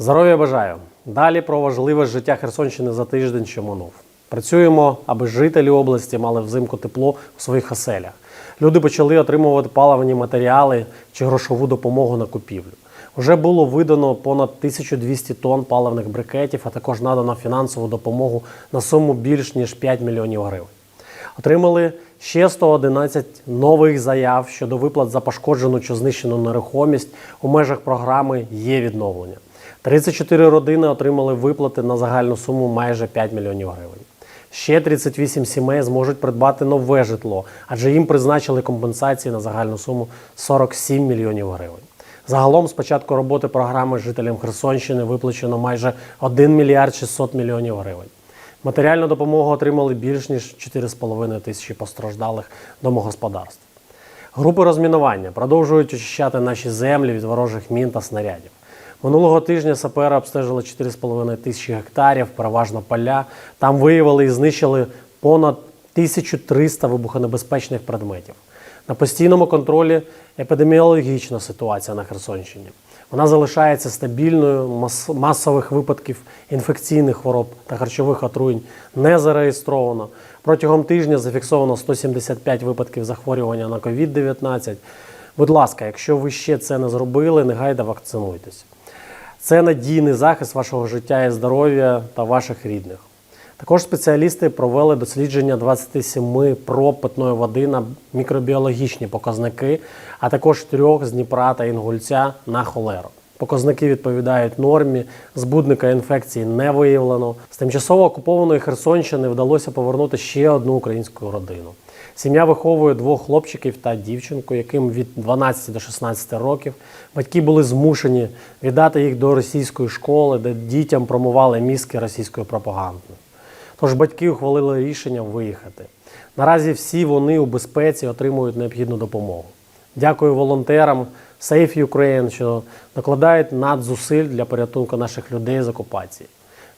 Здоров'я бажаю. Далі про важливе життя Херсонщини за тиждень, що минув. Працюємо, аби жителі області мали взимку тепло у своїх оселях. Люди почали отримувати паливні матеріали чи грошову допомогу на купівлю. Вже було видано понад 1200 тонн паливних брикетів, а також надано фінансову допомогу на суму більш ніж 5 мільйонів гривень. Отримали ще 111 нових заяв щодо виплат за пошкоджену чи знищену нерухомість у межах програми є відновлення. 34 родини отримали виплати на загальну суму майже 5 мільйонів гривень. Ще 38 сімей зможуть придбати нове житло, адже їм призначили компенсації на загальну суму 47 мільйонів гривень. Загалом з початку роботи програми жителям Херсонщини виплачено майже 1 мільярд 600 мільйонів гривень. Матеріальну допомогу отримали більш ніж 4,5 тисячі постраждалих домогосподарств. Групи розмінування продовжують очищати наші землі від ворожих мін та снарядів. Минулого тижня сапери обстежили 4,5 тисячі гектарів, переважно поля. Там виявили і знищили понад 1300 вибухонебезпечних предметів. На постійному контролі епідеміологічна ситуація на Херсонщині. Вона залишається стабільною, мас- масових випадків інфекційних хвороб та харчових отруєнь не зареєстровано. Протягом тижня зафіксовано 175 випадків захворювання на COVID-19. Будь ласка, якщо ви ще це не зробили, негайно вакцинуйтесь. Це надійний захист вашого життя і здоров'я та ваших рідних. Також спеціалісти провели дослідження 27 проб питної води на мікробіологічні показники, а також трьох з Дніпра та Інгульця на холеру. Показники відповідають нормі, збудника інфекції не виявлено. З тимчасово окупованої Херсонщини вдалося повернути ще одну українську родину. Сім'я виховує двох хлопчиків та дівчинку, яким від 12 до 16 років. Батьки були змушені віддати їх до російської школи, де дітям промували мізки російською пропагандою. Тож батьки ухвалили рішення виїхати. Наразі всі вони у безпеці отримують необхідну допомогу. Дякую волонтерам Safe Ukraine, що докладають надзусиль для порятунку наших людей з окупації.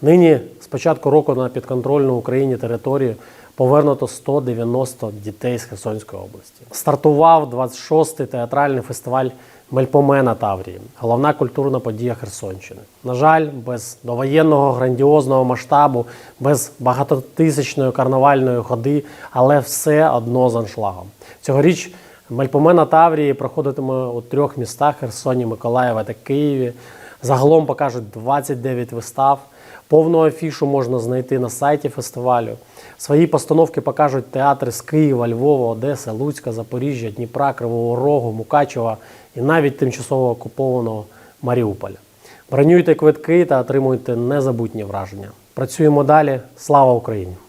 Нині з початку року на підконтрольну Україні територію повернуто 190 дітей з Херсонської області. Стартував 26-й театральний фестиваль Мельпомена Таврії, головна культурна подія Херсонщини. На жаль, без довоєнного грандіозного масштабу, без багатотисячної карнавальної ходи, але все одно з аншлагом. Цьогоріч Мельпомена Таврії проходитиме у трьох містах Херсоні, Миколаєва та Києві. Загалом покажуть 29 вистав. Повну афішу можна знайти на сайті фестивалю. Свої постановки покажуть театри з Києва, Львова, Одеси, Луцька, Запоріжжя, Дніпра, Кривого Рогу, Мукачева і навіть тимчасово окупованого Маріуполя. Бронюйте квитки та отримуйте незабутні враження. Працюємо далі. Слава Україні!